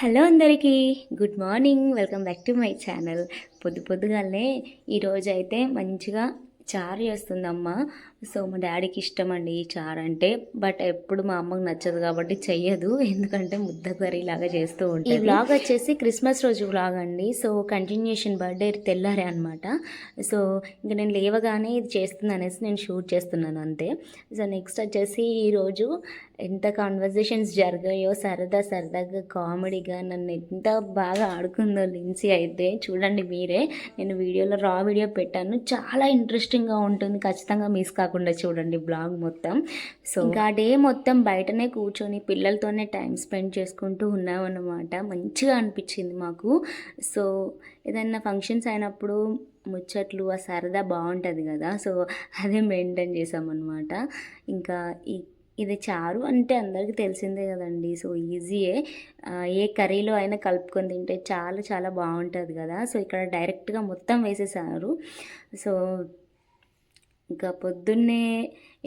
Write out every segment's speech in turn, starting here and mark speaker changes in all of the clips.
Speaker 1: Hello అందరికీ. Good morning welcome back to my channel పొద్దు పొద్దుగానే ఈరోజు అయితే మంచిగా చారు చేస్తుందమ్మ. సో మా డాడీకి ఇష్టం అండి ఈ చారు అంటే. బట్ ఎప్పుడు మా అమ్మకు నచ్చదు కాబట్టి చెయ్యదు. ఎందుకంటే ముద్ద కర్రీ లాగా చేస్తూ ఉంటుంది. ఈ వ్లాగ్ వచ్చేసి క్రిస్మస్ రోజు వ్లాగ్ అండి. సో కంటిన్యూషన్ బర్త్డే తెల్లారే అనమాట సో ఇంకా నేను లేవగానే ఇది చేస్తుంది అనేసి నేను షూట్ చేస్తున్నాను అంతే. సో నెక్స్ట్ వచ్చేసి ఈరోజు ఎంత కాన్వర్జేషన్స్ జరిగాయో సరదా సరదాగా కామెడీగా నన్ను ఎంత బాగా ఆడుకుందో లిన్సీ అయితే చూడండి మీరే. నేను వీడియోలో రా వీడియో పెట్టాను. చాలా ఇంట్రెస్టింగ్గా ఉంటుంది. ఖచ్చితంగా మిస్ కాకుండా కాకుండా చూడండి బ్లాగ్ మొత్తం. సో ఇంకా డే మొత్తం బయటనే కూర్చొని పిల్లలతోనే టైం స్పెండ్ చేసుకుంటూ ఉన్నామన్నమాట. మంచిగా అనిపించింది మాకు. సో ఏదైనా ఫంక్షన్స్ అయినప్పుడు ముచ్చట్లు ఆ సరదా బాగుంటుంది కదా. సో అదే మెయింటైన్ చేసామన్నమాట. ఇంకా ఈ ఇది చారు అంటే అందరికీ తెలిసిందే కదండి. సో ఈజీయే ఏ కర్రీలో అయినా కలుపుకొని తింటే చాలా చాలా బాగుంటుంది కదా. సో ఇక్కడ డైరెక్ట్గా మొత్తం వేసేసారు. సో ఇంకా పొద్దున్నే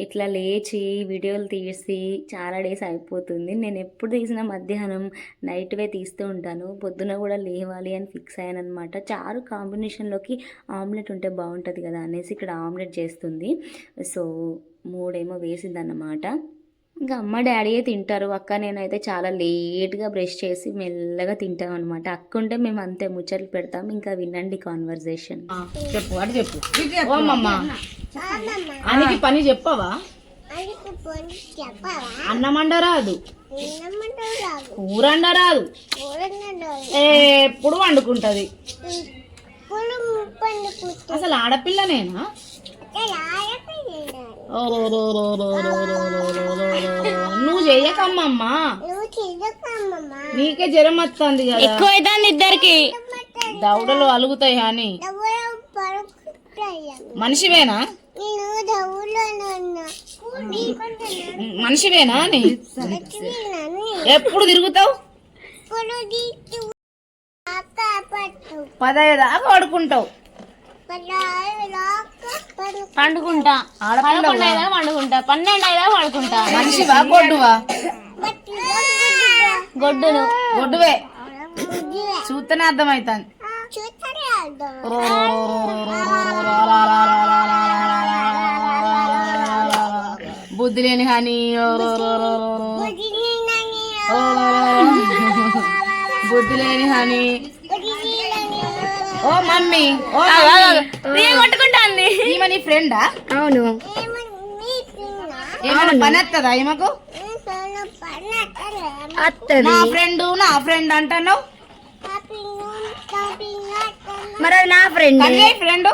Speaker 1: ఇట్లా లేచి వీడియోలు తీసి చాలా డేస్ అయిపోతుంది. నేను ఎప్పుడు తీసిన మధ్యాహ్నం నైట్వే తీస్తూ ఉంటాను. పొద్దున కూడా లేవాలి అని ఫిక్స్ అయ్యాను అనమాట చారు కాంబినేషన్లోకి ఆమ్లెట్ ఉంటే బాగుంటుంది కదా అనేసి ఇక్కడ ఆమ్లెట్ చేస్తుంది. సో మూడేమో వేసిందన్నమాట. ఇంకా అమ్మ డాడీయే తింటారు? అక్క నేనైతే చాలా లేట్గా బ్రష్ చేసి మెల్లగా తింటాం అనమాట అక్క ఉంటే మేము అంతే ముచ్చట్లు పెడతాం. ఇంకా వినండి కాన్వర్జేషన్
Speaker 2: చెప్పు అటు చెప్పు. ఆయనకి పని చెప్పవా? అన్నం అండరాదు కూర
Speaker 3: ఏ
Speaker 2: ఎప్పుడు వండుకుంటది? అసలు ఆడపిల్ల నేనా నువ్వు చెయ్యకమ్మమ్మా. నీకే జ్వరం వస్తుంది కదా.
Speaker 1: ఇద్దరికి.
Speaker 2: దౌడలు అలుగుతాయి
Speaker 3: కానీ
Speaker 2: మనిషివేనా? మనిషివేనా ఎప్పుడు తిరుగుతావు? పదహైదు దాకా పడుకుంటావు.
Speaker 1: పండుకుంటా. పదకొండు పండుకుంటా. పన్నెండు పడుకుంటా. పండుకుంటా
Speaker 2: మనిషివా గొడ్డువా?
Speaker 1: గొడ్డును.
Speaker 2: గొడ్డువే. చూస్తేనే అర్థమవుతుంది బుద్ధి లేని హాని. బుద్ధి లేని హాని. ఓ మమ్మీ. ఓ మమ్మీ.
Speaker 1: కొట్టుకుంటా అంది.
Speaker 2: ఈమె నీ ఫ్రెండా
Speaker 1: అవును.
Speaker 2: ఏమైనా పని వస్తుందా ఈమెకు? నా ఫ్రెండ్ నా ఫ్రెండ్ అంటున్నావు?
Speaker 1: మరి అది నా ఫ్రెండ్
Speaker 2: ఫ్రెండ్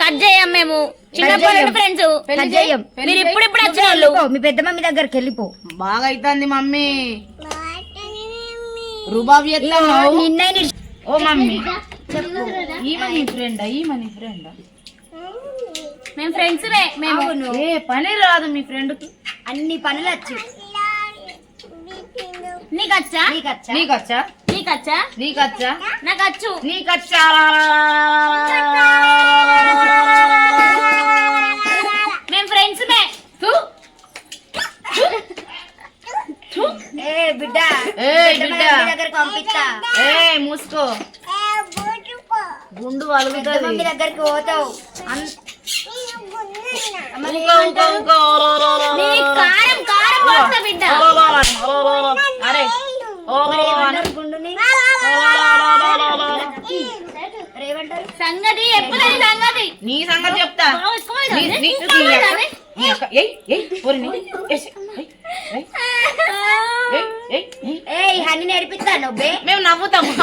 Speaker 1: కట్ చేయం మేము. చిన్నప్పటి నుండి ఫ్రెండ్స్
Speaker 2: కట్ చేయం.
Speaker 1: మీరు ఇప్పుడు ఇప్పుడు వచ్చిన వాళ్ళు
Speaker 4: మీ పెద్ద మమ్మీ దగ్గరికి వెళ్ళిపో.
Speaker 2: బాగా అవుతుంది మమ్మీ. రుబాబ్ చేస్తున్నావు
Speaker 4: నిన్న
Speaker 2: ఓ మమ్మీ. చెప్పు. ఈమె నీ ఫ్రెండా ఈమె నీ ఫ్రెండా
Speaker 1: మేము ఫ్రెండ్స్ మేము.
Speaker 2: ఏ పని రాదు మీ ఫ్రెండ్
Speaker 4: అన్ని పనులు వచ్చు.
Speaker 1: నీకు వచ్చా
Speaker 4: నీకచ్చా?
Speaker 2: నీకచ్చా?
Speaker 1: నీకు వచ్చా
Speaker 2: నీకచ్చా?
Speaker 1: నీకచ్చా? నాకచ్చు.
Speaker 2: నీకచ్చా?
Speaker 1: మేము ఫ్రెండ్స్ మే.
Speaker 4: ఏ బిడ్డ
Speaker 2: ఏ
Speaker 4: దగ్గర పంపిస్తా.
Speaker 2: మూసుకో. గుండు వలుగుతుంది
Speaker 4: దగ్గరికి పోతావు.
Speaker 1: సంగతి సంగతి?
Speaker 2: నీ సంగతి చెప్తా.
Speaker 4: హని నేర్పిస్తా నువ్వే
Speaker 2: మేము నవ్వుతాము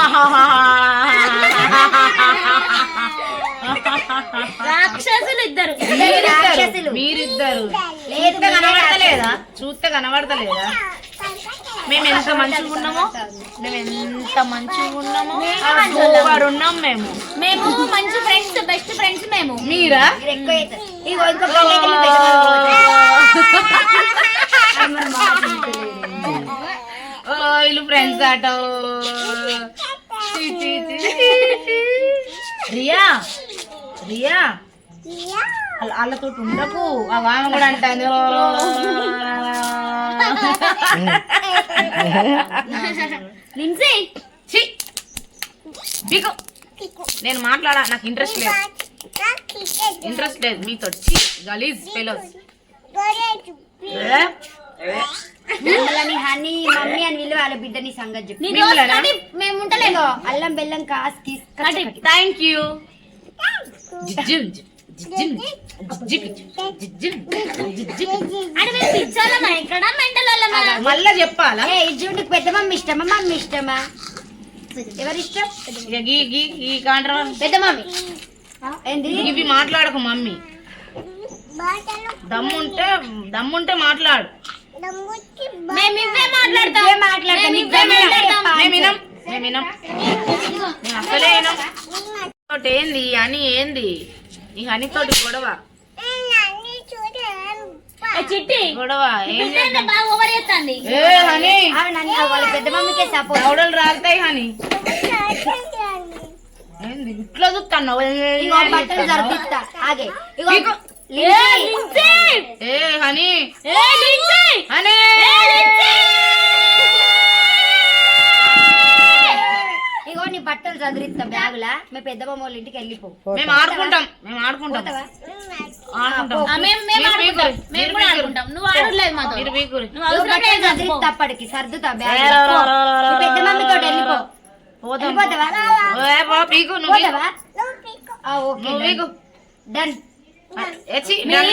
Speaker 1: రాక్షసులు ఇద్దరు.
Speaker 2: మీరిద్దరు. మీరిద్దరు. చూస్తే కనబడతలేదా? చూస్తే కనబడతలేదా? మేము ఎంత మంచిగా ఉన్నామో? మేము ఎంత మంచిగా ఉన్నామో? సూపర్ ఉన్నాం. మేము.
Speaker 1: మేము మంచి ఫ్రెండ్స్ బెస్ట్ ఫ్రెండ్స్ మేము.
Speaker 2: మీరా?
Speaker 4: వెళ్ళి
Speaker 2: ఫ్రెండ్స్ ఆట. రియా రియా. వాళ్ళతో ఉండకు. ఆ వామ కూడా అంటాను
Speaker 4: లిన్సీ!
Speaker 2: ఛీ! పీకు. నేను మాట్లాడా నాకు ఇంట్రెస్ట్ లేదు. ఇంట్రెస్ట్ లేదు మీతో. గలీజ్ ఫెలోస్.
Speaker 4: మమ్మల్ని హనీ మమ్మీ అని విలువ వాళ్ళ బిడ్డని సంగతి చెప్పి? మేము అల్లం బెల్లం కాసి తీసుకొని
Speaker 2: థ్యాంక్ యూ. జిజ్జిమ్, మళ్ళా చెప్పాలా?
Speaker 4: ఏ ఇజ్జుండికి పెద్ద మమ్మీ ఇష్టమా? మమ్మీ ఇష్టమా? ఎవరి ఇష్టం
Speaker 2: ఇక గీ గీ ఈ కాంట్రవర్
Speaker 4: పెద్ద మమ్మీ ఏంది?
Speaker 2: ఇవి మాట్లాడకు మమ్మీ. దమ్ముంటే దమ్ముంటే మాట్లాడు.
Speaker 4: మేము ఇవే మాట్లాడతాం. ఇవే మాట్లాడతాం. ఇవే మాట్లాడతాం.
Speaker 2: మేము వినం మేము వినం మేము అసలే వినం ఏంది అని ఏంది? ఈ హనీతోటి గొడవ
Speaker 1: చిట్టి
Speaker 2: గొడవ ఏం చేద్దాం?
Speaker 1: బాగా ఓవర్ చేస్తుంది
Speaker 2: ఏ హనీ
Speaker 4: ఆమె నన్ను వాళ్ళ పెద్ద మమ్మీకే సపోర్ట్.
Speaker 2: దౌడలు రాలుతాయి హనీ. ఏంది? ఇట్లా చూస్తున్నావు
Speaker 4: ఇగో బట్టలు సర్దిస్తా ఆగే. ఇగో
Speaker 2: ఇగో.
Speaker 4: లిన్సీ.
Speaker 2: ఏ హనీ. హనీ.
Speaker 4: ఇగో నీ బట్టలు చదిరిస్తా బ్యాగులా. మీ పెద్ద బొమ్మ వాళ్ళ ఇంటికి వెళ్ళిపో.
Speaker 2: మేము ఆడుకుంటాం మేము ఆడుకుంటాం.
Speaker 4: అప్పటికి సర్దుతా పెద్ద వెళ్ళిపో.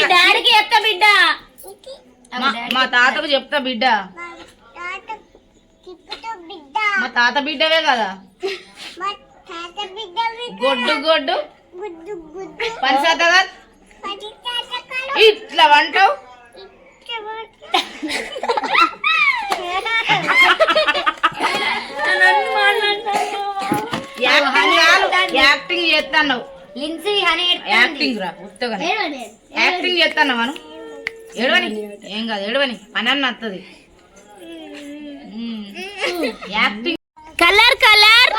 Speaker 1: డాడీకి చెప్తా బిడ్డ.
Speaker 2: మా- తాతకు చెప్తా. బిడ్డ
Speaker 3: బిడ్డ.
Speaker 2: మా తాత బిడ్డవే కదా.
Speaker 3: మా తాత బిడ్డ
Speaker 2: గొడ్డు గొడ్డు.
Speaker 3: గుడ్డు గుడ్డు.
Speaker 2: పని
Speaker 3: తాతకాలు
Speaker 2: ఇట్లా వంటావు? యాక్టింగ్ చేస్తాను.
Speaker 4: లిన్సీ హనీ
Speaker 2: యాక్టింగ్ రా ఉత్తగా. యాక్టింగ్ చేస్తాను మనం. ఏడవని? ఏం కాదు ఏడవని. పని అన్న వస్తుంది యాక్టింగ్.
Speaker 1: Colour colour.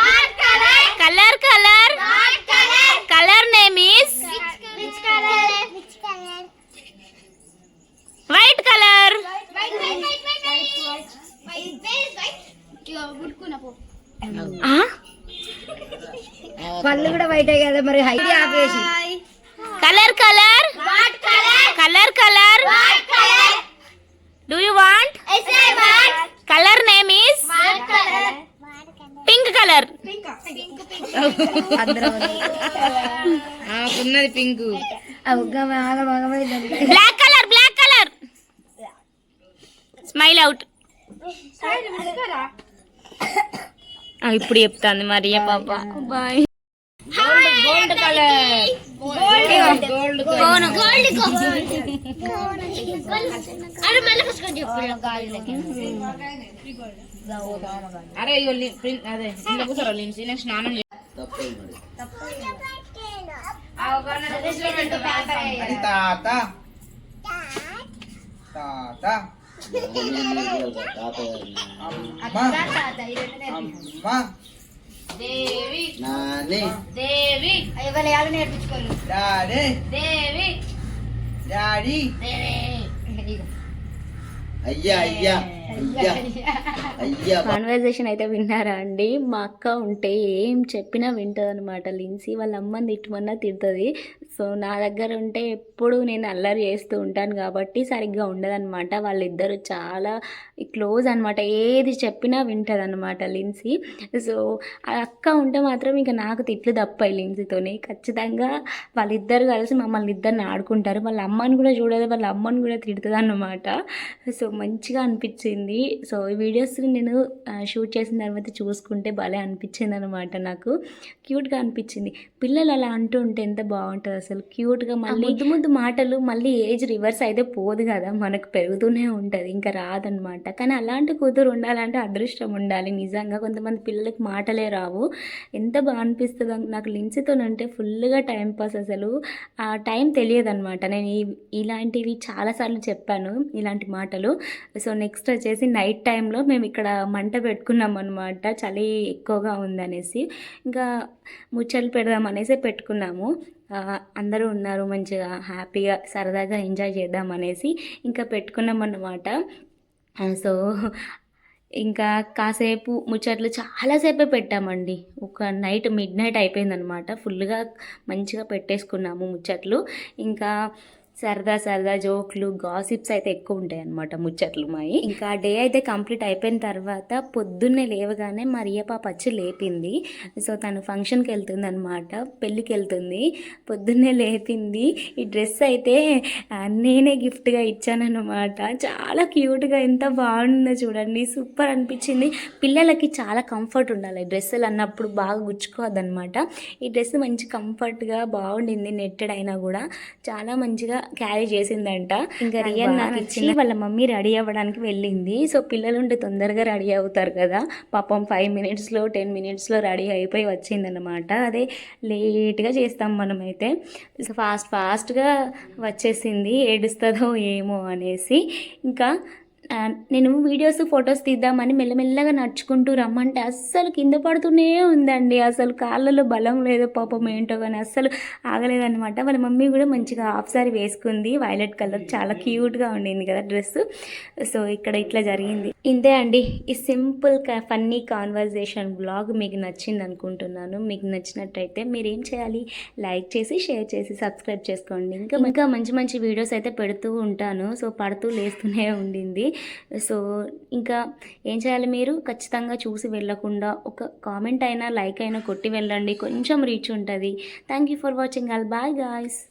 Speaker 2: ఉన్నది pink.
Speaker 1: Black colour black colour. Smile out. ఇప్పుడు చెప్తాను మరి పాప. బాయ్.
Speaker 2: గోల్డ్ కలర్ గోల్డ్
Speaker 3: అరే
Speaker 2: అదే నేను స్నానం చే-
Speaker 5: అది తాత. తాత.
Speaker 2: దేవి.
Speaker 5: నాని.
Speaker 2: దేవి.
Speaker 4: వేయాలో నేర్పించుకోలేదు
Speaker 5: డాడీ.
Speaker 2: దేవి.
Speaker 5: డాడీ.
Speaker 2: దేవి.
Speaker 5: అయ్యా అయ్యా
Speaker 1: కాన్వర్జేషన్ అయితే విన్నారా అండి? మా అక్క ఉంటే ఏం చెప్పినా వింటదనమాట లిన్సీ వాళ్ళ అమ్మని తిట్టమన్నా తిడుతుంది. సో నా దగ్గర ఉంటే ఎప్పుడు నేను అల్లరి చేస్తూ ఉంటాను కాబట్టి సరిగ్గా ఉండదన్నమాట. వాళ్ళిద్దరూ చాలా క్లోజ్ అనమాట ఏది చెప్పినా వింటుంది అనమాట లిన్సీ. సో అక్క ఉంటే మాత్రం ఇంకా నాకు తిట్లు తప్పాయి లిన్సీతోనే. ఖచ్చితంగా వాళ్ళిద్దరు కలిసి మమ్మల్ని ఇద్దరిని ఆడుకుంటారు. వాళ్ళ అమ్మని కూడా చూడదు వాళ్ళ అమ్మని కూడా తిడుతుంది అన్నమాట సో మంచిగా అనిపించింది. సో ఈ వీడియోస్ నేను షూట్ చేసిన తర్వాత చూసుకుంటే భలే అనిపించింది అనమాట నాకు. క్యూట్గా అనిపించింది. పిల్లలు అలా అంటూ ఉంటే ఎంత బాగుంటుంది అసలు క్యూట్గా మళ్ళీ ముద్దు ముద్దు మాటలు మళ్ళీ ఏజ్ రివర్స్ అయితే పోదు కదా మనకు పెరుగుతూనే ఉంటుంది ఇంకా రాదనమాట. కానీ అలాంటి కూతురు ఉండాలంటే అదృష్టం ఉండాలి నిజంగా కొంతమంది పిల్లలకి మాటలే రావు. ఎంత బాగా అనిపిస్తుందో నాకు లిన్స్తో ఉంటే ఫుల్గా టైం పాస్ అసలు. ఆ టైం తెలియదు అనమాట నేను ఇలాంటివి చాలాసార్లు చెప్పాను ఇలాంటి మాటలు. సో నెక్స్ట్ వచ్చేసి నైట్ టైంలో మేము ఇక్కడ మంట పెట్టుకున్నాం అనమాట చలి ఎక్కువగా ఉందనేసి. ఇంకా ముచ్చట్లు పెడదాం అనేసి పెట్టుకున్నాము. అందరూ ఉన్నారు మంచిగా హ్యాపీగా సరదాగా ఎంజాయ్ చేద్దాం అనేసి ఇంకా పెట్టుకున్నాం అన్నమాట సో ఇంకా కాసేపు ముచ్చట్లు చాలాసేపే పెట్టామండి. ఒక నైట్ మిడ్ నైట్ అయిపోయిందనమాట ఫుల్గా మంచిగా పెట్టేసుకున్నాము ముచ్చట్లు. ఇంకా సరదా సరదా జోక్లు గాసిప్స్ అయితే ఎక్కువ ఉంటాయి అనమాట ముచ్చట్లు మాయి. ఇంకా డే అయితే కంప్లీట్ అయిపోయిన తర్వాత పొద్దున్నే లేవగానే మా రియ వచ్చి లేపింది. సో తను ఫంక్షన్కి వెళ్తుంది అనమాట పెళ్ళికి వెళ్తుంది. పొద్దున్నే లేపింది. ఈ డ్రెస్ అయితే నేనే గిఫ్ట్గా ఇచ్చానమాట చాలా క్యూట్గా ఎంత బాగుందో చూడండి. సూపర్ అనిపించింది. పిల్లలకి చాలా కంఫర్ట్ ఉండాలి. డ్రెస్సులు అన్నప్పుడు బాగా గుచ్చుకోవద్దనమాట ఈ డ్రెస్ మంచి కంఫర్ట్గా బాగుండింది నెట్టెడ్ అయినా కూడా. చాలా మంచిగా క్యారీ చేసిందంట. ఇంకా రియల్ నాకు ఇచ్చి వాళ్ళ మమ్మీ రెడీ అవ్వడానికి వెళ్ళింది. సో పిల్లలు ఉంటే తొందరగా రెడీ అవుతారు కదా. పాపం ఫైవ్ మినిట్స్లో టెన్ మినిట్స్లో రెడీ అయిపోయి వచ్చిందనమాట అదే లేట్గా చేస్తాం మనమైతే. సో ఫాస్ట్ ఫాస్ట్గా వచ్చేసింది. ఏడుస్తుందో ఏమో అనేసి. ఇంకా నేను వీడియోస్ ఫొటోస్ తీద్దామని మెల్లమెల్లగా నడుచుకుంటూ రమ్మంటే అస్సలు కింద పడుతూనే ఉందండి. అసలు కాళ్ళలో బలం లేదు పాపం ఏంటో కానీ అస్సలు ఆగలేదన్నమాట. వాళ్ళ మమ్మీ కూడా మంచిగా హాఫ్ సారీ వేసుకుంది వైలెట్ కలర్ చాలా క్యూట్గా ఉండింది కదా డ్రెస్ సో ఇక్కడ ఇట్లా జరిగింది. ఇంతే అండి. ఈ సింపుల్ ఫన్నీ కాన్వర్జేషన్ బ్లాగ్ మీకు నచ్చింది అనుకుంటున్నాను. మీకు నచ్చినట్టయితే మీరు ఏం చేయాలి? లైక్ చేసి షేర్ చేసి సబ్స్క్రైబ్ చేసుకోండి. ఇంకా ఇంకా మంచి మంచి వీడియోస్ అయితే పెడుతూ ఉంటాను. సో పడుతూ లేస్తూనే ఉండింది. సో ఇంకా ఏం చేయాలి మీరు? ఖచ్చితంగా చూసి వెళ్ళకుండా ఒక కామెంట్ అయినా లైక్ అయినా కొట్టి వెళ్ళండి. కొంచెం రీచ్ ఉంటుంది. Thank you for watching all. Bye guys.